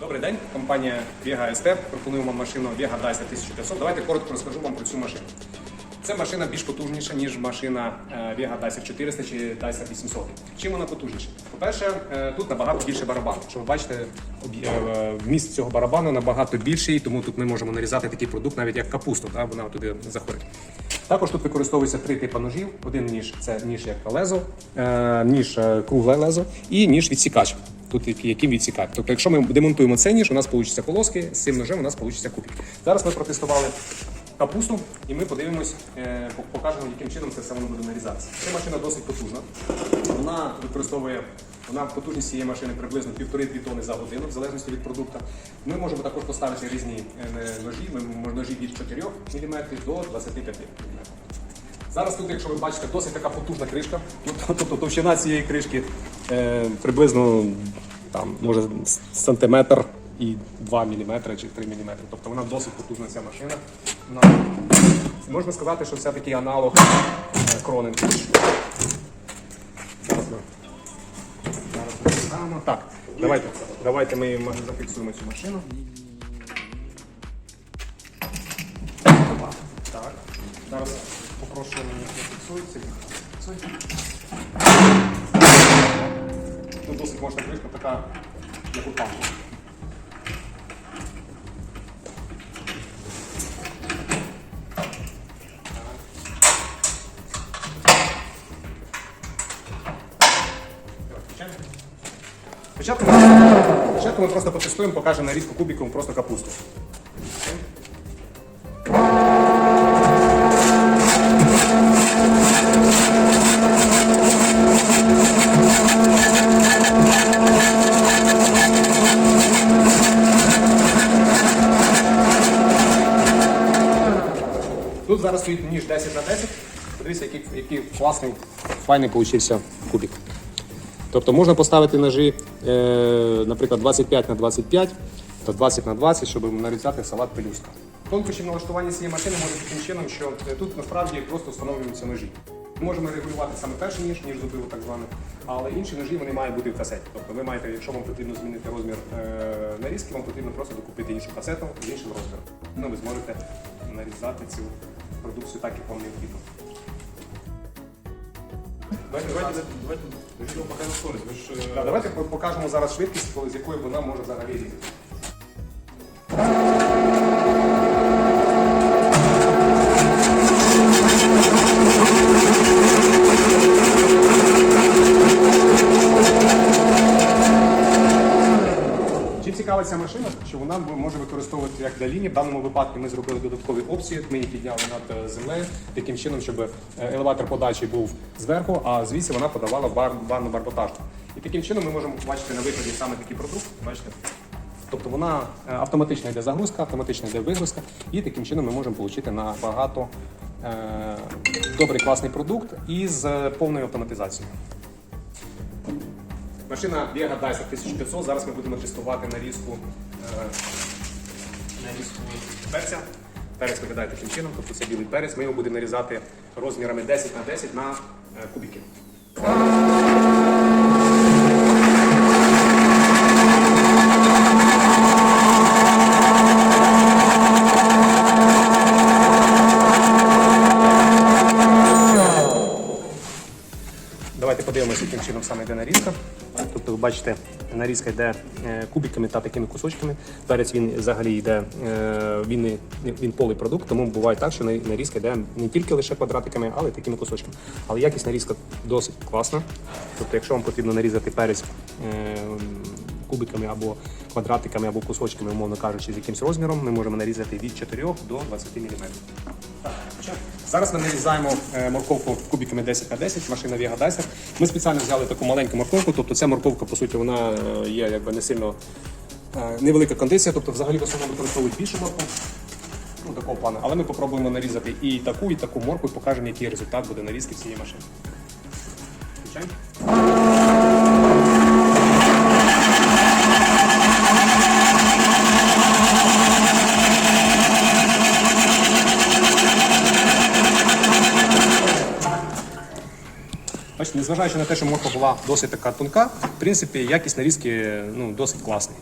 Добрий день, компанія Vega ST. Пропонуємо машину Vega Dyson 1500. Давайте коротко розкажу вам про цю машину. Це машина більш потужніша, ніж машина Vega Dyson 400 чи Dyson 800. Чим вона потужніша? По-перше, е, тут набагато більше барабан. Що ви бачите, е, вміст цього барабану набагато більший, тому тут ми можемо нарізати такий продукт, навіть як капусту, та, вона туди заходить. Також тут використовується три типи ножів. Один ніж це ніж як лезо, е, ніж кругле лезо і ніж відсікач. Тут яким відсікач. Тобто, якщо ми демонтуємо цей ніж, у нас вийде полоски, з цим ножем у нас вийде кубик. Зараз ми протестували капусту і ми подивимось, е, покажемо, яким чином це все воно буде нарізатися. Ця машина досить потужна. Вона використовує вона потужність цієї машини приблизно 1,5-2 тонни за годину, в залежності від продукту. Ми можемо також поставити різні е, ножі, ножі від 4 мм до 25 мм. Зараз тут, якщо ви бачите, досить така потужна кришка. Тобто товщина цієї кришки е, приблизно там, може сантиметр і 2 мм чи 3 мм. Тобто вона досить потужна ця машина. Вона, можна сказати, що це такий аналог е, Кронен. Зараз ми, зараз. Так, давайте, давайте ми зафіксуємо цю машину. Так. Зараз попрошу мені зафіксується. Тут досить можна кришка така, як у танку. Спочатку ми, спочатку ми просто потестуємо, покажемо нарізку кубиком просто капусту. Тут зараз стоїть ніж 10 на 10. Подивіться, який, який класний, файний получився кубик. Тобто можна поставити ножі, е, наприклад, 25 на 25 та 20 на 20, щоб нарізати салат пелюстка. Тонкощі налаштування цієї машини може таким чином, що е, тут насправді просто встановлюються ножі. Ми можемо регулювати саме перший ніж, ніж зубило так зване, але інші ножі вони мають бути в касеті. Тобто ви маєте, якщо вам потрібно змінити розмір е, нарізки, вам потрібно просто докупити іншу касету з іншим розміром. Ну, ви зможете нарізати цю продукцію так, як вам необхідно. Давайте, е, покажемо зараз швидкість, з якою вона може взагалі різати. Ця машина, що вона може використовувати як для лінії. В даному випадку ми зробили додаткові опції, ми їх підняли над е, землею, таким чином, щоб е, елеватор подачі був зверху, а звідси вона подавала бар, ванну барботажку. І таким чином ми можемо бачити на виході саме такий продукт. Бачите? Тобто вона е, автоматично йде загрузка, автоматично йде вигрузка, і таким чином ми можемо отримати набагато е, добрий класний продукт із повною автоматизацією. Машина Vega Dyson 1500. Зараз ми будемо тестувати нарізку, е, нарізку перця. Перець виглядає таким чином, тобто це білий перець. Ми його будемо нарізати розмірами 10 на 10 на е, кубики. Давайте подивимося, яким чином саме йде. Бачите, нарізка йде е, кубиками та такими кусочками. Перець він взагалі йде, е, він, він полий продукт, тому буває так, що нарізка йде не тільки лише квадратиками, але й такими кусочками. Але якість нарізка досить класна. Тобто, якщо вам потрібно нарізати перець е, кубиками або квадратиками, або кусочками, умовно кажучи, з якимсь розміром, ми можемо нарізати від 4 до 20 мм. Зараз ми нарізаємо е, морковку кубиками 10 на 10, машина Vega Dyson. Ми спеціально взяли таку маленьку морковку, тобто ця морковка, по суті, вона е, є якби не сильно е, невелика кондиція, тобто взагалі в основному використовують більшу морку. Ну, такого плану. Але ми спробуємо нарізати і таку, і таку морку, і покажемо, який результат буде нарізки цієї машини. Включаємо. Тобто, незважаючи на те, що морква була досить така тонка, в принципі, якість нарізки ну, досить класний.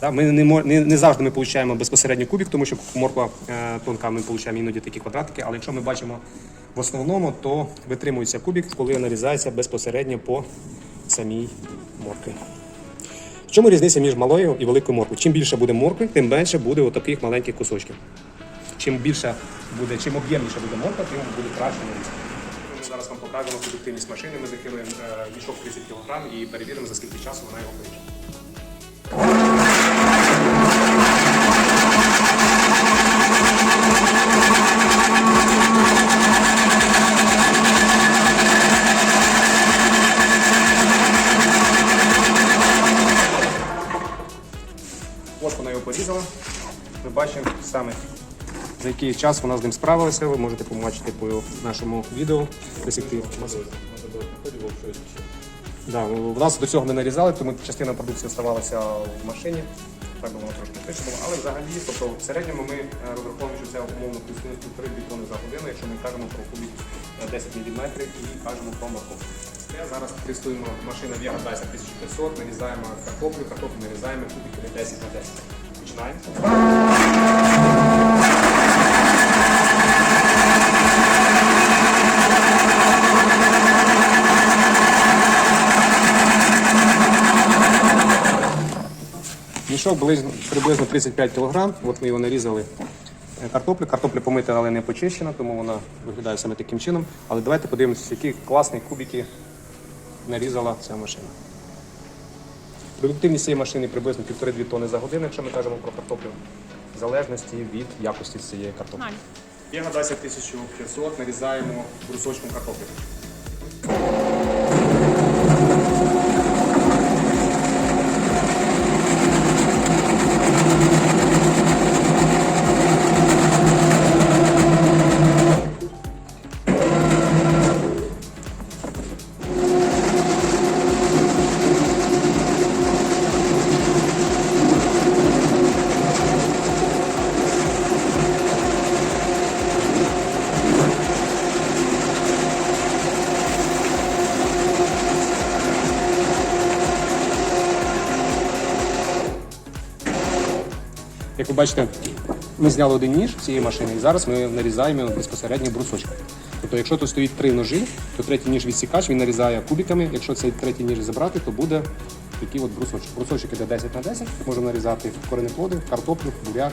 Да, Ми не, не, не завжди ми отримуємо безпосередньо кубик, тому що морква е, тонка, ми отримуємо іноді такі квадратики, але якщо ми бачимо в основному, то витримується кубик, коли нарізається безпосередньо по самій моркві. В чому різниця між малою і великою морквою? Чим більше буде моркви, тим менше буде отаких маленьких кусочків. Чим більше буде, чим об'ємніше буде морква, тим буде краще нарізка. Зараз вам покажемо продуктивність машини. Ми закинули е, мішок 30 кг і перевіримо, за скільки часу вона його вийде. Ось вона його порізала. Ми бачимо саме за який час вона з ним справилася. Ви можете побачити по нашому відео. Десь Да, у нас до цього не нарізали, тому частина продукції оставалася в машині. Так воно трошки тиснуло. Але взагалі, тобто в середньому ми е, розраховуємо, що це умовно плюс-мінус півтори дві за годину, якщо ми кажемо про кубік е, 10 мм і кажемо про морковку. Зараз тестуємо машина Dyson 1500, нарізаємо картоплю, картоплю нарізаємо кубиками 10 на 10. Починаємо. Мішок приблизно 35 кг. От ми його нарізали е, картоплю. Картопля помита, але не почищена, тому вона виглядає саме таким чином. Але давайте подивимося, які класні кубики нарізала ця машина. Продуктивність цієї машини приблизно 1,5-2 тонни за годину, якщо ми кажемо про картоплю, в залежності від якості цієї картоплі. 10 1500 нарізаємо брусочком картоплі. Як ви бачите, ми зняли один ніж цієї машини, і зараз ми нарізаємо безпосередньо брусочком. Тобто, якщо тут стоїть три ножі, то третій ніж відсікач він нарізає кубиками. Якщо цей третій ніж забрати, то буде такий от брусочок. Брусочок іде 10 на 10, можемо нарізати коренеплоди, картоплю, буряк,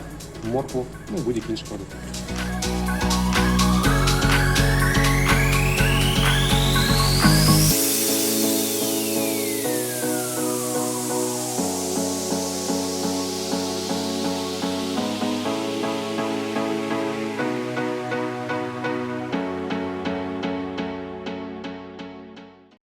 моркву, ну будь-які інші продукти.